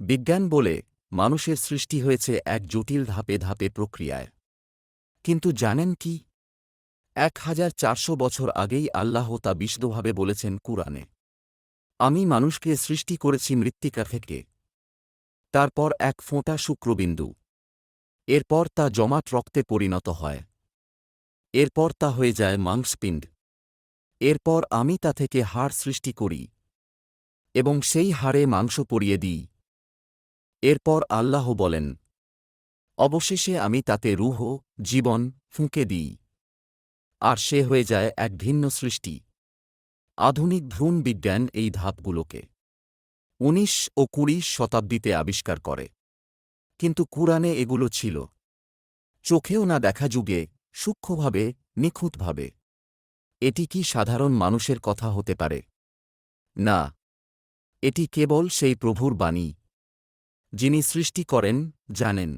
বিজ্ঞান বলে মানুষের সৃষ্টি হয়েছে এক জটিল ধাপে ধাপে প্রক্রিয়ায়। কিন্তু জানেন কি? এক হাজার চারশো বছর আগেই আল্লাহ তা বিশদভাবে বলেছেন কুরআনে। আমি মানুষকে সৃষ্টি করেছি মৃত্তিকা থেকে। তারপর এক ফোঁটা শুক্রবিন্দু। এরপর তা জমাট রক্তে পরিণত হয়। এরপর তা হয়ে যায় মাংসপিণ্ড। এরপর আমি তা থেকে হাড় সৃষ্টি করি এবং সেই হাড়ে মাংস পরিয়ে দিই। এরপর আল্লাহ বলেন, অবশেষে আমি তাতে রুহ, জীবন ফুঁকে দিই, আর সে হয়ে যায় এক ভিন্ন সৃষ্টি। আধুনিক ভ্রূণ বিজ্ঞান এই ধাপগুলোকে উনিশ ও কুড়ি শতাব্দীতে আবিষ্কার করে। কিন্তু কুরআনে এগুলো ছিল। চোখেও না দেখা যুগে সূক্ষ্মভাবে, নিখুঁতভাবে। এটি কি সাধারণ মানুষের কথা হতে পারে? না। এটি কেবল সেই প্রভুর বাণী। যিনি সৃষ্টি করেন জানেন।